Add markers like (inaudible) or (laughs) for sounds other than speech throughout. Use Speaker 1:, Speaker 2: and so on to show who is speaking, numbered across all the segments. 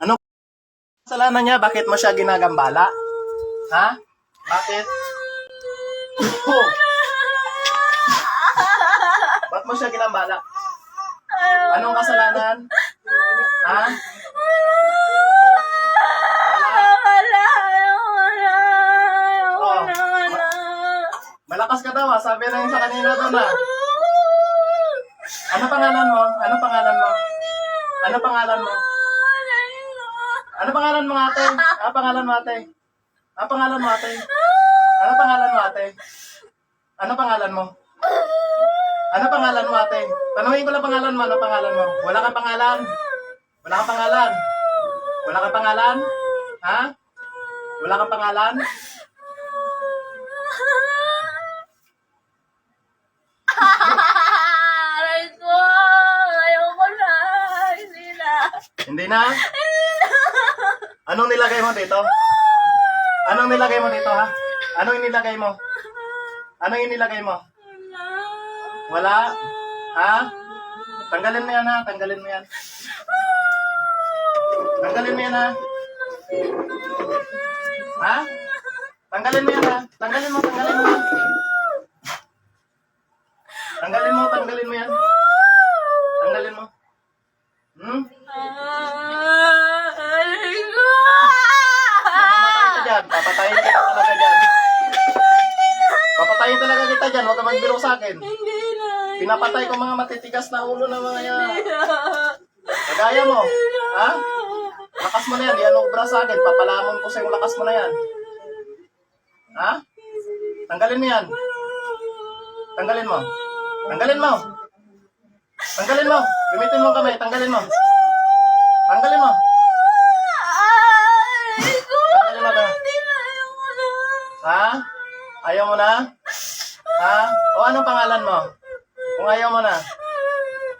Speaker 1: Ano kasalanan niya? Bakit mo siya ginagambala? Ha? Bakit? Oh. Ba't mo siya ginambala? Anong kasalanan? Ha? Oh. Malakas ka daw ah. Sabi na yun sa kanina doon ah. Ano pangalan mo? Ano pangalan mo? Ano pangalan mo? Ano pangalan mo ate? (laughs) Ano pangalan mo ate? Ano pangalan mo ate? Ano pangalan mo ate? Ano pangalan mo? Ano pangalan mo ate? Tanungin ko lang pangalan mo. Ano pangalan mo? Wala kang pangalan? Wala kang pangalan? Wala kang pangalan? Ha? Wala kang pangalan? (laughs)
Speaker 2: Aray ko, ayoko na, hindi na.
Speaker 1: Hindi na? Anong nilagay mo dito? Anong nilagay mo dito ha? Anong inilagay mo? Anong inilagay mo? Wala? Ha? Tanggalin mo yan ha? Tanggalin mo yan. Tanggalin mo yan ha? Ha? Tanggalin mo yan ha? Tanggalin mo, tanggalin mo. Tanggalin mo, tanggalin mo yan. Tanggalin mo. Hmm?
Speaker 2: Aray ko.
Speaker 1: Papatayin ka dyan. Papatayin kita talaga dyan. Papatayin talaga kita magbiro sa akin.
Speaker 2: Hindi na.
Speaker 1: Pinapatay ko mga matitigas na ulo ng mga yan.
Speaker 2: Hindi na.
Speaker 1: Kagaya mo. Ha? Lakas mo na yan. Yan obra sa akin. Papalamon ko sa yung lakas mo na yan. Ha? Tanggalin mo yan. Tanggalin mo. Tanggalin mo. Tanggalin mo. Gamitin mo ang kamay. Tanggalin mo. Tanggalin mo. Tanggalin. Tanggalin.
Speaker 2: Na.
Speaker 1: Ha? Ayaw mo na? Ha? O anong pangalan mo? Kung ayaw mo na.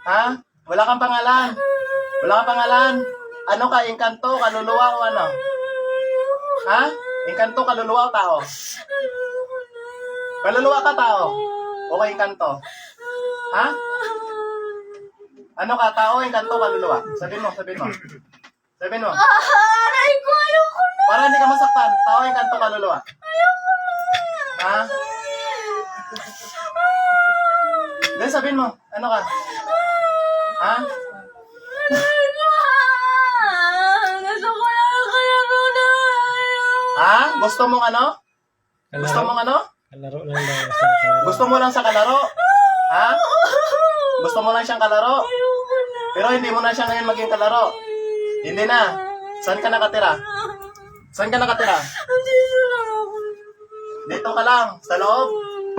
Speaker 1: Ha? Wala kang pangalan. Wala kang pangalan. Ano ka? Inkanto? Kaluluwa o ano? Ha? Inkanto? Kaluluwa o tao? Kaluluwa ka tao? O ka inkanto? Ha? Ano ka? Tao? Inkanto? Kaluluwa? Sabihin mo, sabihin mo. Sabihin mo.
Speaker 2: Aray ko, ayoko na.
Speaker 1: Para hindi ka masaktan. Tao? Inkanto? Kaluluwa? Ha? Dahil sabihin mo, ano ka? Ha?
Speaker 2: Gusto ko na kalaro na.
Speaker 1: Ha? Gusto mong ano? Gusto mong ano?
Speaker 3: Kalaro lang daw kalaro.
Speaker 1: Gusto mo lang sa kalaro? Ha? Gusto mo lang siyang kalaro? Pero hindi mo na siya ngayon maging kalaro. Hindi na. Saan ka nakatira? Saan ka nakatira?
Speaker 2: Lang.
Speaker 1: Dito ka lang. Sa loob.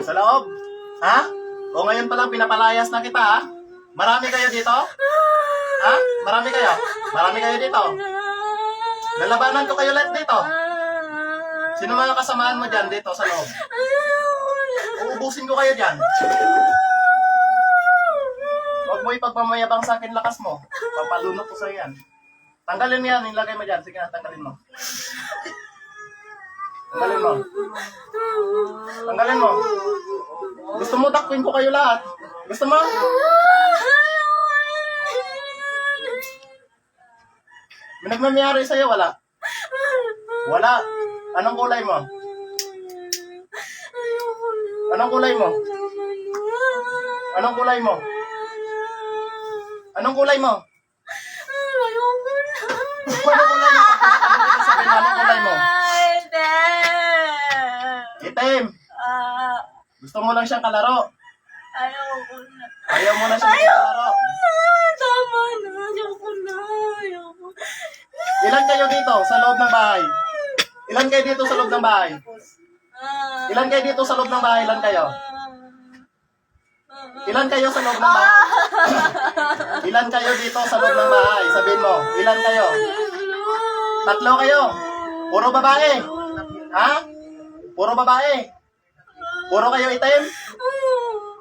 Speaker 1: Sa loob. Ha? O ngayon pa lang pinapalayas na kita ha? Marami kayo dito? Ha? Marami kayo? Marami kayo dito? Lalabanan ko kayo lahat dito. Sino mga kasamaan mo dyan dito sa loob? Uubusin ko kayo dyan. Huwag mo ipagmamayabang sa akin lakas mo. Papalunok ko sa yan. Tanggalin mo yan, ilagay mo dyan. Sige na, tanggalin mo. Tanggalin mo. Tanggalin mo. Gusto mo takwin ko kayo lahat? Gusto mo? May nagmamayari sa'yo, wala? Wala. Anong kulay mo? Anong kulay mo? Anong kulay mo? Anong kulay mo? Anong kulay mo? Sabihin mo, anong kulay mo? Itim. Gusto mo lang siyang kalaro.
Speaker 2: Ayoko na.
Speaker 1: Ayaw mo na siyang kalaro.
Speaker 2: Tama na. Ayoko na. Ayoko.
Speaker 1: Ilan kayo dito sa loob ng bahay? Ilan kayo dito sa loob ng bahay?
Speaker 2: Ah.
Speaker 1: Ilan kayo dito sa loob ng bahay? Ilan kayo? Ilan kayo sa loob ng bahay? Ilan kayo dito sa loob ng bahay? Sabihin mo, ilan kayo? Tatlo kayo. Puro babae. Ha? Puro babae. Puro kayo itim?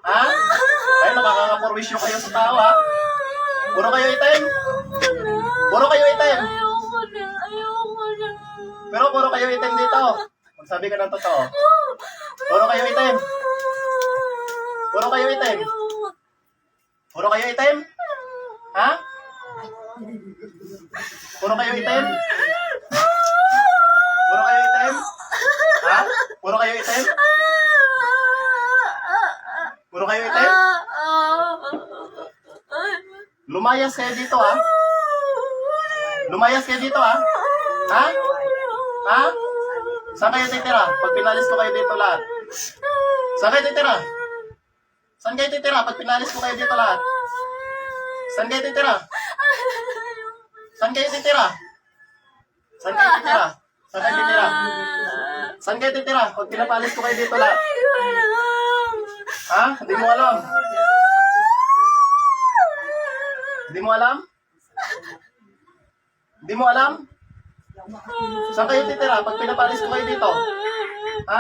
Speaker 1: Ha? (laughs) Ay, nakakapurwisyo kayo sa tao, ha? Puro kayo itim? Puro kayo itim?
Speaker 2: Ayoko na. Ayoko na.
Speaker 1: Pero puro kayo itim dito. Magsabi ka ng totoo. Puro kayo itim. Puro kayo itim. Puro kayo itim? Ha? Puro kayo itim? Puro kayo itim? Ha? Puro kayo itim? Kayo itim? Lumayas kayo dito ha? Lumayas kayo dito ha? Ha? Ha? Saan kayo titira? Pag pinalis ko kayo dito lahat. Saan kayo titira? Saan kayo titira? Pag pinalis ko kayo dito lahat. Saan kayo titira? Saan kayo titira? Saan kayo titira? Saan kayo titira? Saan kayo titira? Pag pinapalis ko kayo dito lahat. Ha? Hindi mo alam? Hindi mo alam? Hindi mo alam? Saan kayo titira pag pinapalis ko kayo dito? Ha?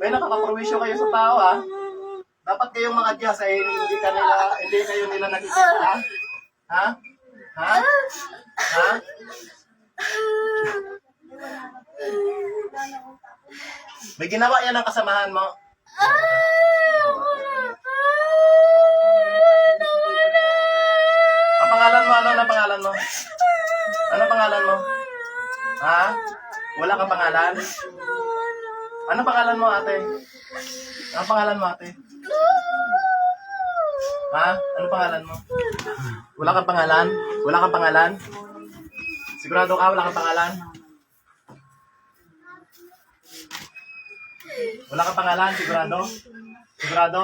Speaker 1: May nakakaprowisyo kayo sa tao, ha? Dapat kayong mga Diyos ay hindi ka nila, hindi kayo nila nakikita, ha? Ha? Ha? Ha? May ginawa yan ang kasamahan mo. Ano ang pangalan mo? Ano pangalan mo? Ha? Wala kang pangalan? Ano pangalan mo, ate? Ano pangalan mo, ate? Ha? Ano pangalan mo? Wala kang pangalan? Wala kang pangalan? Sigurado ka, wala kang pangalan? Wala kang pangalan, sigurado? Sigurado?